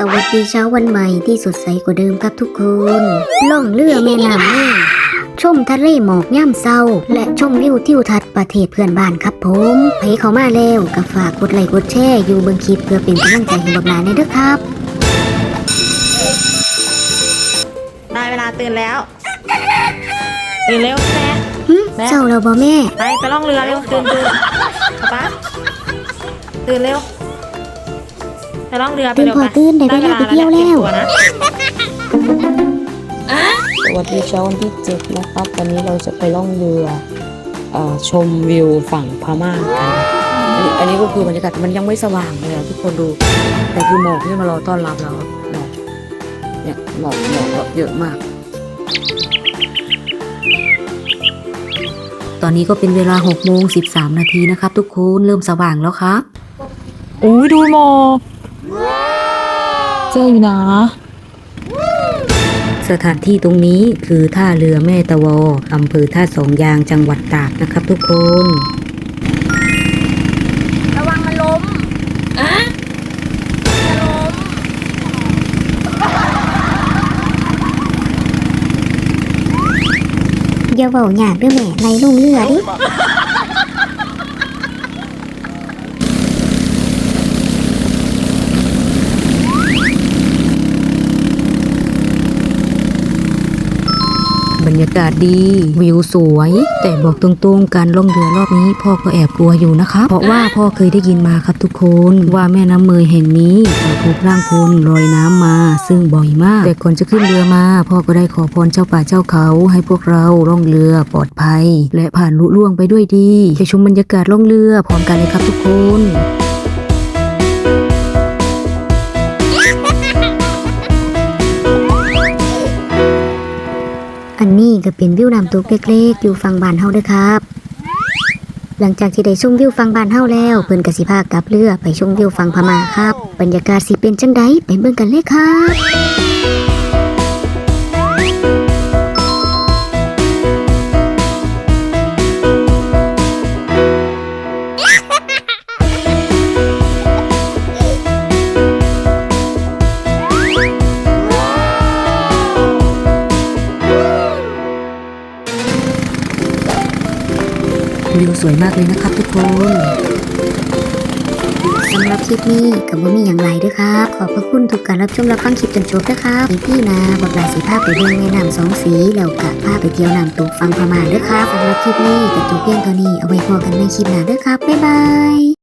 สวัสดีเช้าวันใหม่ที่สดใสกว่าเดิมครับทุกคน ล่องเรือแม่น้ำนี่ชมทะเลหมอกย่ำเศร้า และชมวิวทิวทัศน์ประเทศเพื่อนบ้านครับผมไปเข้ามาแล้วก็ฝากกดไลค์กดแชร์อยู่เบิ่งคลิปเพื่อเป็นกำลังใจให้บักหลานในเด้อครับ ได้เวลาตื่นแล้ว ตื่นเร็วแม่หึแม่เศร้าแล้วบ่แม่ ไปไปล่องเรือเร็วตื่นตื่นป๊าป๊าตื่นเร็ว ไปล่องเรือไปตื่นเร็วพอไปตื่นได้เวลาไปเที่ยวแล้วได้เานะสวัสดีเช้าวันที่7นะครับ วันนี้เราจะไปล่องเรือเออชมวิวฝั่งพม่ากันอันนี้อันนี้ก็คือบรรยากาศมันยังไม่สว่างเลยอะทุกคนดู แต่คือหมอกที่มารอต้อนรับเราหมอกเนี่ยหมอกหมอกแบบเยอะมาก ตอนนี้ก็เป็นเวลา6โมง13 นาทีนะครับ ทุกคนเริ่มสว่างแล้วครับโอ้ยดูหมอก เจ๊อยู่นะ สถานที่ตรงนี้คือท่าเรือแม่ตะวออำเภอท่าสองยางจังหวัดตากนะครับทุกคน ระวังมันล้มอะจะล้มอย่าเว้าหยากเด้อแม่ในลงเรือดิ บรรยากาศดีวิวสวย แต่บอกตรงๆ การล่องเรือรอบนี้พ่อก็แอบกลัวอยู่นะคะ เพราะว่าพ่อเคยได้ยินมาครับทุกคนว่าแม่น้ำเมยแห่งนี้จะพบร่างคนลอยน้ำมา ซึ่งบ่อยมาก แต่ก่อนจะขึ้นเรือมาพ่อก็ได้ขอพรเจ้าป่าเจ้าเขา ให้พวกเราล่องเรือปลอดภัย และผ่านลุล่วงไปด้วยดีไปชมบรรยากาศล่องเรือพร้อมกันเลยครับทุกคน อันนี้ก็เป็นวิวน้ำตกเล็กๆ อยู่ฝั่งบ้านเฮาเด้อครับ หลังจากที่ได้ชมวิวฝั่งบ้านเฮาแล้วเพิ่นก็สิพากลับเรือไปชมวิวฝั่งพม่าครับ บรรยากาศสิเป็นจังไดไปเบิ่งกันเลยครับ วิวสวยมากเลยนะครับทุกคนสำหรับคลิปนี้ก็บ่มีอย่างไรด้วยครับ ขอบพระคุณทุกการรับชมรับฟังคลิปจนจบเด้อครับอีพี่นาบอกลาสิพาไปเบิ่งแม่น้ำสองสีแล้วกะภาพไปเที่ยวน้ำตกฟังประมาณด้วยครับสำหรับคลิปนี้ก็จบเพียงเท่านี้เอาไว้พอกันในคลิปหน้าด้วยครับบ๊ายบาย